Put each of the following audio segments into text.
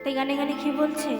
তাই গানে গানে কি বলছে?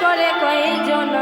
করে কয়জন?